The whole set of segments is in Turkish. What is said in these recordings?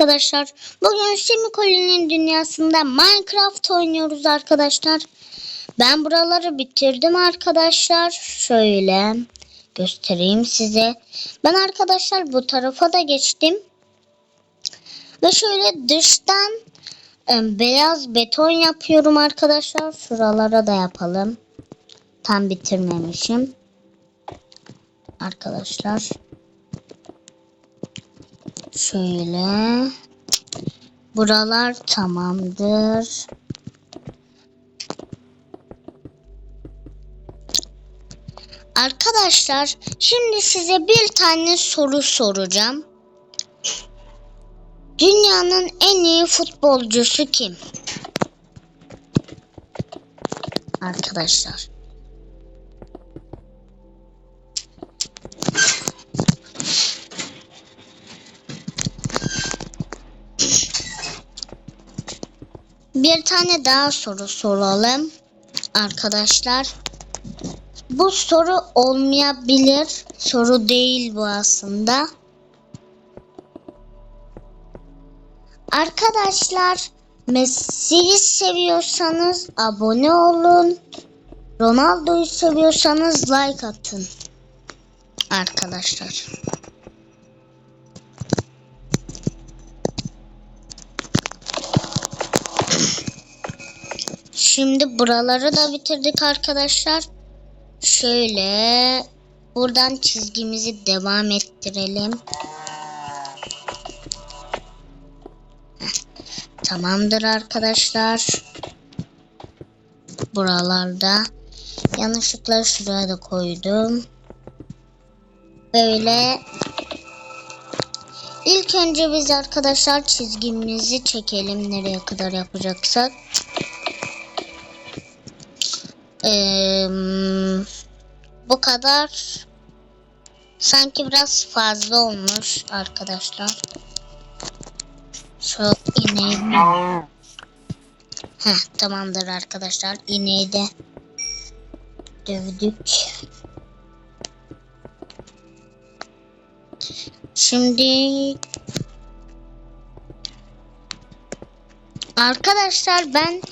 arkadaşlar. Bugün Semikoli'nin dünyasında Minecraft oynuyoruz arkadaşlar. Ben buraları bitirdim arkadaşlar. Şöyle göstereyim size. Ben arkadaşlar bu tarafa da geçtim. Ve şöyle dıştan beyaz beton yapıyorum arkadaşlar. Şuralara da yapalım. Tam bitirmemişim. Arkadaşlar. Şöyle. Buralar tamamdır. Arkadaşlar şimdi size bir tane soru soracağım. Dünyanın en iyi futbolcusu kim? Arkadaşlar. Bir tane daha soru soralım arkadaşlar. Bu soru olmayabilir. Soru değil bu aslında. Arkadaşlar Messi'yi seviyorsanız abone olun. Ronaldo'yu seviyorsanız like atın. Arkadaşlar. Şimdi buraları da bitirdik arkadaşlar. Şöyle buradan çizgimizi devam ettirelim. Tamamdır arkadaşlar. Buralarda yanlışlıkla şuraya da koydum. Böyle İlk önce biz arkadaşlar çizgimizi çekelim nereye kadar yapacaksak. Eee, bu kadar sanki biraz fazla olmuş arkadaşlar. Şu ineği Heh, tamamdır arkadaşlar. İneği de dövdük. Şimdi arkadaşlar ben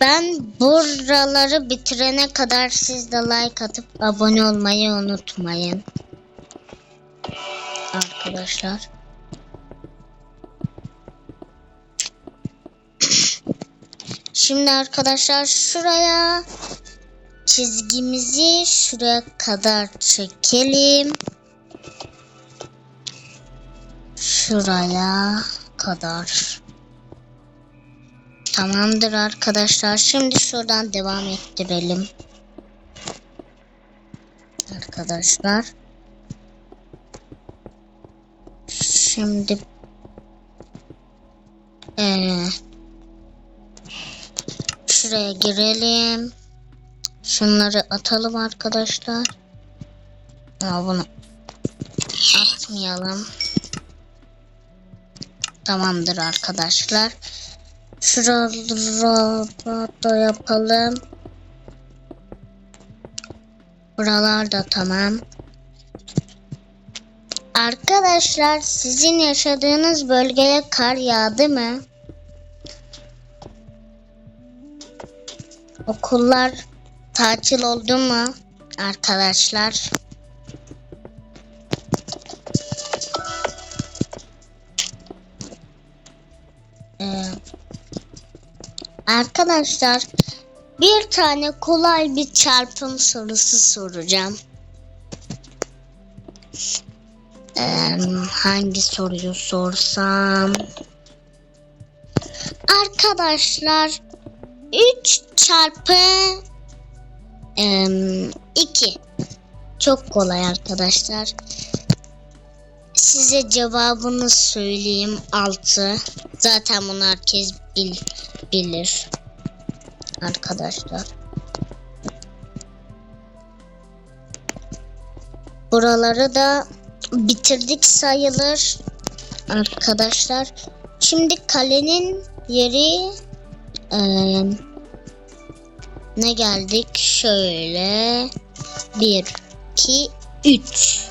ben buraları bitirene kadar siz de like atıp abone olmayı unutmayın. Arkadaşlar. Şimdi arkadaşlar şuraya çizgimizi şuraya kadar çekelim. Şuraya kadar. Tamamdır arkadaşlar. Şimdi şuradan devam ettirelim. Arkadaşlar. Şimdi ee, şuraya girelim. Şunları atalım arkadaşlar. Aa, bunu atmayalım. Tamamdır arkadaşlar. Şuraları da yapalım. Buralar da tamam. Arkadaşlar sizin yaşadığınız bölgeye kar yağdı mı? Okullar tatil oldu mu? Arkadaşlar. Ee, arkadaşlar bir tane kolay bir çarpım sorusu soracağım. Ee, hangi soruyu sorsam? Arkadaşlar 3 çarpı 2 çok kolay arkadaşlar. Size cevabını söyleyeyim 6. Zaten bunu herkes bil, bilir. Arkadaşlar. Buraları da bitirdik sayılır. Arkadaşlar. Şimdi kalenin yeri eee, ne geldik? Şöyle 1 2 3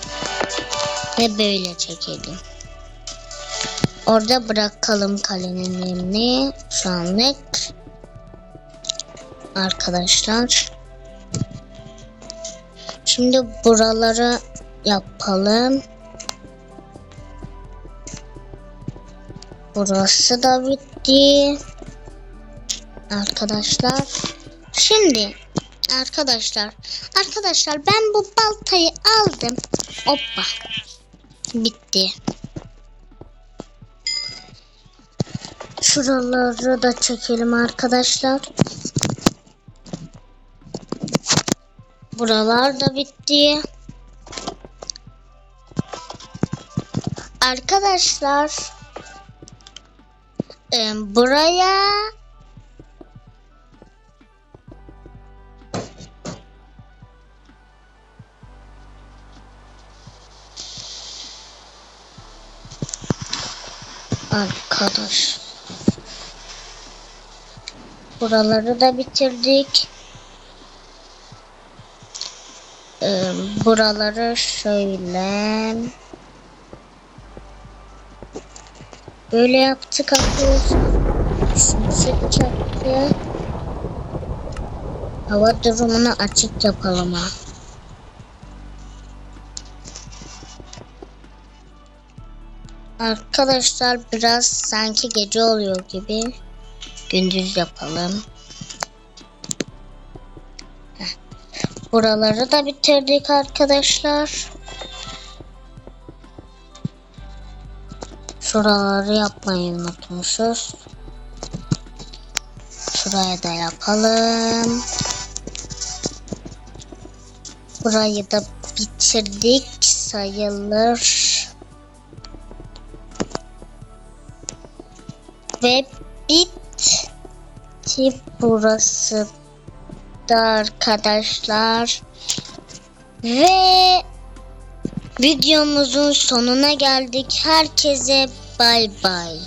ve böyle çekelim. Orada bırakalım kalenin şu anlık. Arkadaşlar. Şimdi buraları yapalım. Burası da bitti. Arkadaşlar. Şimdi arkadaşlar. Arkadaşlar ben bu baltayı aldım. Hoppa. Bitti. Şuraları da çekelim arkadaşlar. Buralar da bitti. Arkadaşlar e, buraya arkadaş buraları da bitirdik. Ee, buraları şöyle böyle yaptık arkadaşlar. Çaktı. Hava durumunu açık yapalım ha. Arkadaşlar biraz sanki gece oluyor gibi. Gündüz yapalım. Buraları da bitirdik arkadaşlar. Şuraları yapmayı unutmuşuz. Şuraya da yapalım. Burayı da bitirdik sayılır. Ve bitti burası da arkadaşlar. Ve videomuzun sonuna geldik. Herkese bay bay.